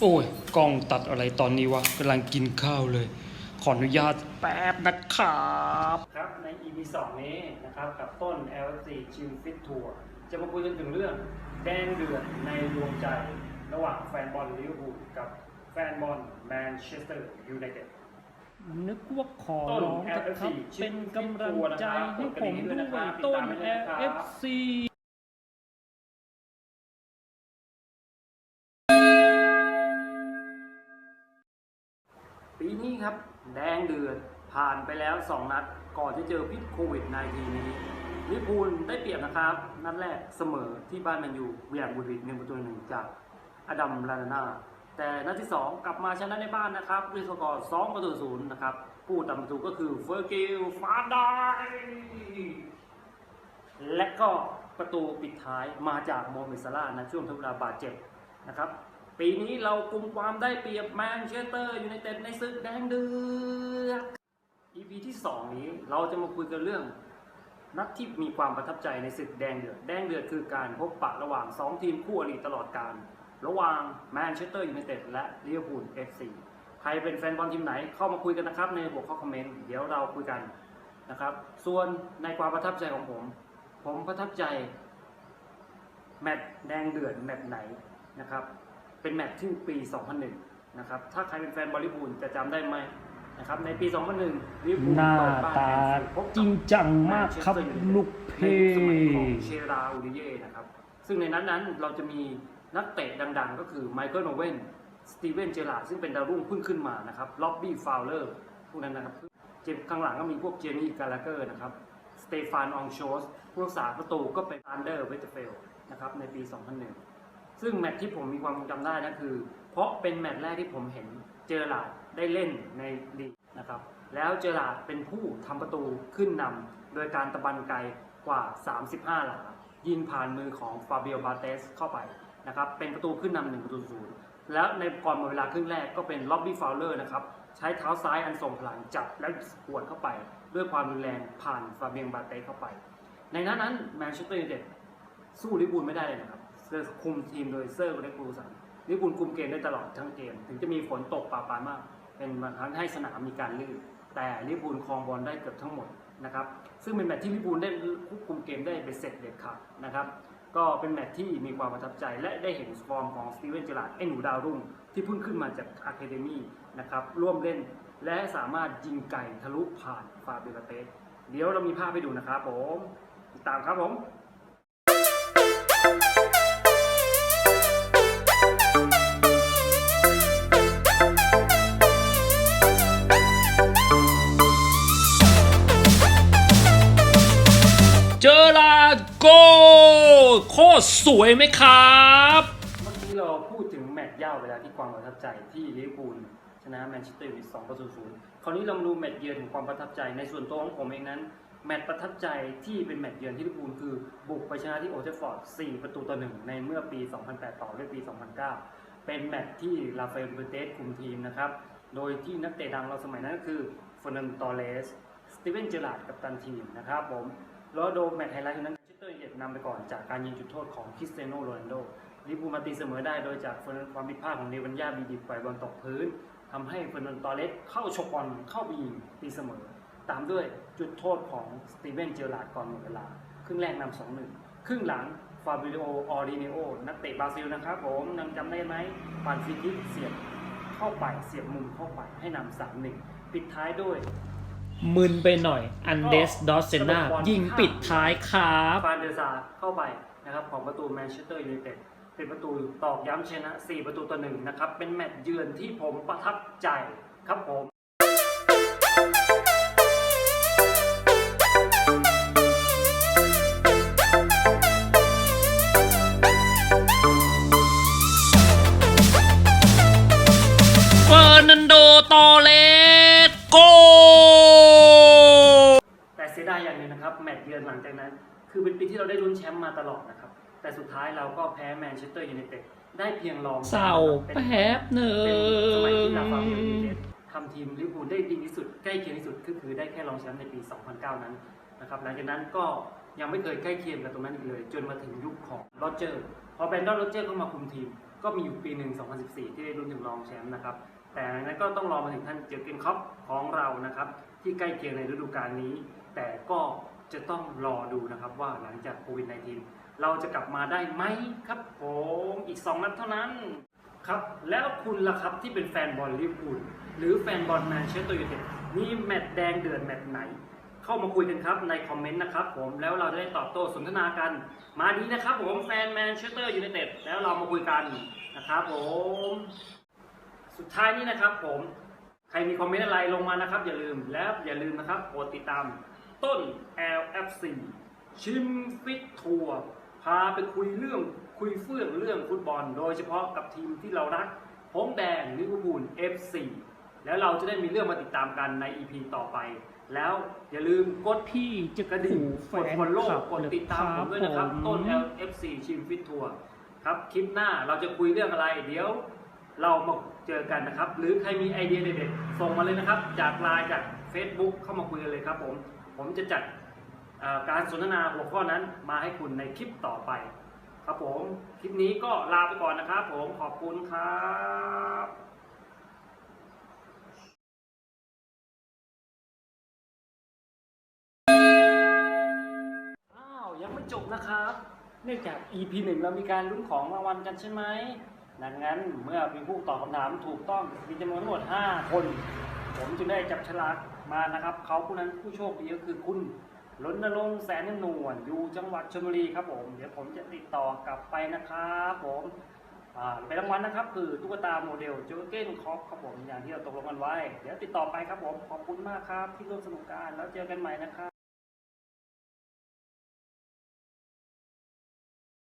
โอ้ยกล้องตัดอะไรตอนนี้วะกำลังกินข้าวเลย ขออนุญาตแป๊บนะครับครับใน EP 2 นี้นะครับกับต้น LFC ชิมฟิตทัวร์จะมาคุยกันถึงเรื่องแดงเดือดในดวงใจ ระหว่างแฟนบอลลิเวอร์พูลกับแฟนบอลแมนเชสเตอร์ยูไนเต็ดนึกว่าขอต้นร้องนะครับ LFC เป็นกำลังใจให้ผมด้วยต้น LFC ปีนี้ครับ แดงเดือดผ่านไปแล้ว 2 นัด ก่อนจะเจอพิษโควิด -19 นี้ลิพูลได้เปรียบนะครับ นัดแรกเสมอที่บ้านแมนยูเวียงบุรีหนึ่งประตูหนึ่งจากอดัมลานาน่าแต่นัดที่ 2 กลับมาชนะในบ้านนะครับด้วยสกอร์2ประตูศูนย์นะครับผู้ทำประตูก็คือเฟอร์กิลฟาดายและก็ประตูปิดท้ายมาจากโมเมดซาร่าห์นะช่วงทเวลาบาดเจ็บนะครับ ปีนี้เรากุมความได้เปรียบแมนเชสเตอร์ยูไนเต็ดในศึกแดงเดือด EP ที่ 2 นี้เราจะมาคุยกันเรื่อง นัดที่มีความประทับใจในศึกแดงเดือด แดงเดือดคือการพบปะระหว่าง 2 ทีมคู่อริตลอดการ ระหว่างแมนเชสเตอร์ยูไนเต็ดและลิเวอร์พูล FC ใครเป็นแฟนบอลทีมไหนเข้ามาคุยกันนะครับในหัวข้อคอมเมนต์เดี๋ยวเราคุยกันนะครับ ส่วนในความประทับใจของผม ผมประทับใจแมตช์แดงเดือดแมตช์ไหนนะครับ เป็นแมตช์ที่ปี 2001 นะครับ ถ้าใครเป็นแฟนบอลลิบูลจะจำได้ไหมนะครับ ในปี 2001ลิเวอร์พูลหน้าเปิดบ้นตาแอนฟิลด์พบกับจริงจังมากครับแมนเชสเตอร์ยูไนเต็ดลูกเพในยุคสมัยของเชราอูดิเย่นะครับ ซึ่งในนั้นนั้นเราจะมีนักเตะดังๆ ก็คือไมเคิลโอเวนสตีเวนเจอราร์ดซึ่งเป็นดาวรุ่งเพิ่งขึ้นมานะครับล็อบบี้ฟาวเลอร์พวกนั้นนะครับเจมข้างหลังก็มีพวกเจมี่กาลาเกอร์นะครับสเตฟานองโชสผู้รักษาประตูก็เป็นอันเดอร์เวสเฟลนะครับในปี 2001 ซึ่งแมตช์ที่ผมมีความทรงจำได้นะคือ เพราะเป็นแมตช์แรกที่ผมเห็นเจอราดได้เล่นในลีกนะครับ แล้วเจอราดเป็นผู้ทำประตูขึ้นนำโดยการตะบันไกลกว่า 35 หลา ยิงผ่านมือของฟาเบียบาเตสเข้าไปนะครับ เป็นประตูขึ้นนำหนึ่งประตูศูนย์แล้วในก่อนหมดเวลาครึ่งแรกก็เป็นล็อบบี้ฟาวเลอร์นะครับ ใช้เท้าซ้ายอันทรงพลังจับและหวดเข้าไป ด้วยความรุนแรงผ่านฟาเบียบาเตสเข้าไป ในนั้นนั้นแมนเชสเตอร์ยูไนเต็ดสู้ลิเวอร์พูลไม่ได้เลยนะครับ อร์คุมทีมโดยเซอร์เรกูสันลิเวอร์พูลคุมเกมได้ตลอดทั้งเกม ถึงจะมีฝนตกปาปามาก เป็นบางครั้งให้สนามมีการลื่น แต่ลิเวอร์พูลครองบอลได้เกือบทั้งหมดนะครับซึ่งเป็นแมตช์ที่ลิเวอร์พูลได้ควบคุมเกมได้เป็นเสร็จเด็ดขาดนะครับก็เป็นแมตช์ที่มีความประทับใจและได้เห็นฟอร์มของสตีเวนเจอราร์ดไอ้หนูดาวรุ่ง ที่เพิ่งขึ้นมาจากอะคาเดมี่นะครับร่วมเล่นและสามารถยิงไก่ทะลุผ่านฟาเบลเตสเดี๋ยวเรามีภาพให้ดูนะครับผมติดตามครับผม เจอลาโกโคตรสวยไหมครับ เมื่อกี้เราพูดถึงแมตช์ยาวล้วที่ความประทับใจที่ลิเวอร์พูลชนะแมนเชสเตอร์ยูไนเต็ด2ประตูศูนย์คราวนี้เรามาดูแมตช์เยือนของความประทับใจในส่วนตัวของผมเองนั้น แมตช์ประทับใจที่เป็นแมตช์เยือนที่ลิเวอร์พูลคือบุกไปชนะที่โอเทฟอร์ด 4 ประตูต่อหนึ่งในเมื่อปี 2008 ต่อด้วยปี 2009 เป็นแมตช์ที่ราฟาเอลเบเตสคุมทีมนะครับ โดยที่นักเตะดังเราสมัยนั้นก็คือเฟอร์นันโตอเรสสตีเวนเจอราร์ดกับตันทีมนะครับผมแล้วโดแมตช์ไฮไลท์นั้นแมนเชสเตอร์ยูไนเต็ดนำไปก่อนจากการยิงจุดโทษของคริสเตียโนโรนัลโดลิเวอร์พูลมาตีเสมอได้โดยจากความผิดพลาดของเนวันยาบีดิปปล่อยบอลตกพื้นทำให้เฟอร์นันโตอเรสเข้าชกบอลเข้าไปยิงตีเสมอ ตามด้วย จุดโทษของสตีเวนเจอราร์ดก่อนหมดเวลา ครึ่งแรกนำสองหนึ่งครึ่งหลังฟาบิโอออริเนโอนักเตะบราซิลนะครับผมยังจำได้ไหมปานฟรีคิกเสียบเข้าไปเสียบมุมเข้าไปให้นำสามหนึ่งปิดท้ายด้วยมึนไปหน่อย อันเดส ดอสเซนายิงปิดท้ายครับฟานเดอร์ซาร์เข้าไปนะครับของประตูแมนเชสเตอร์ยูไนเต็ดเป็นประตูตอกย้ำชนะ 4 ประตูต่อหนึ่งนะครับ เป็นแมตช์เยือนที่ผมประทับใจครับผม เป็นปีที่เราได้ลุ้นแชมป์มาตลอดนะครับ แต่สุดท้ายเราก็แพ้แมนเชสเตอร์ยูไนเต็ดได้เพียงรองเศร้าเป็นแป๊บหนึ่เป็นสมัยที่งลาฟาเอลยูไนเต็ดทำทีมลิเวอร์พูลได้ดีที่สุดใกล้เคียงที่สุดก็คือได้แค่รองแชมป์ในปี 2009 นั้นนะครับหลังจากนั้นก็ยังไม่เคยใกล้เคียงกับตรงนั้นอีกเลย จนมาถึงยุคของโรเจอร์พอแบรนดอนโรเจอร์เข้ามาคุมทีม ก็มีอยู่ปีหนึ่ง2014 ที่ได้ลุ้นถึงรองแชมป์นะครับแต่นั้นก็ต้องรอมาถึงท่านเจอร์เกนคล็อปป์ของเรานะครับที่ใกล้เคียงในฤดูกาลนี้ แต่ก็ จะต้องรอดูนะครับว่าหลังจากโควิด -19 เราจะกลับมาได้ไหมครับผมอีก 2 นัดเท่านั้นครับแล้วคุณล่ะครับที่เป็นแฟนบอลลิเวอร์พูลหรือแฟนบอลแมนเชสเตอร์ยูไนเต็ดมีแมตช์แดงเดือดแมตช์ไหน เข้ามาคุยกันครับในคอมเมนต์นะครับผมแล้วเราจะได้ตอบโต้สนทนากัน มาดีนะครับผมแฟนแมนเชสเตอร์ยูไนเต็ดแล้วเรามาคุยกันนะครับผมสุดท้ายนี้นะครับผมใครมีคอมเมนต์อะไรลงมานะครับ อย่าลืมแล้วอย่าลืมนะครับโปรดติดตาม ต้น LFC ชิมฟิตทัวร์พาไปคุยเรื่องคุยเฟื่องเรื่องฟุตบอล โดยเฉพาะกับทีมที่เรารักหงส์แดงลิเวอร์พูล FC แล้วเราจะได้มีเรื่องมาติดตามกันใน EP ต่อไป แล้วอย่าลืมกดพี่จะกระดิ่งขู่แฟกดนฟอลโล่คลับกดหรือติดตามคผรัมบด้วยนะครับผมต้น LFC ชิมฟิตทัวร์ครับคลิปหน้าเราจะคุยเรื่องอะไรเดี๋ยว เรามาเจอกันนะครับ หรือใครมีไอเดียเด็ดๆส่งมาเลยนะครับ จากไลน์จาก Facebook เข้ามาคุยกันเลยครับผม ผมจะจัดการสนทนาหัวข้อนั้นมาให้คุณในคลิปต่อไป ครับผม คลิปนี้ก็ลาไปก่อนนะครับผมขอบคุณครับอ้าวยังไม่จบนะครับ เนื่องจาก EP 1 เรามีการลุ้นของรางวัลกันใช่ไหม ดังนั้นเมื่อมีผู้ตอบคำถามถูกต้องมีจำนวนทั้งหมด 5 คน ผมจึงได้จับฉลาก มานะครับเขาผู้นั้นผู้โชคดีก็คือคุณรณรงแสนนวลอยู่จังหวัดชลบุรีครับผม เดี๋ยวผมจะติดต่อกลับไปนะครับผมเป็นรางวัลนะครับ คือตุ๊กตาโมเดลจูเก้นคอปครับผมอย่างที่เราตกลงกันไว้ เดี๋ยวติดต่อไปครับผม ขอบคุณมากครับที่ร่วมสนุกกันแล้วเจอกันใหม่นะครับ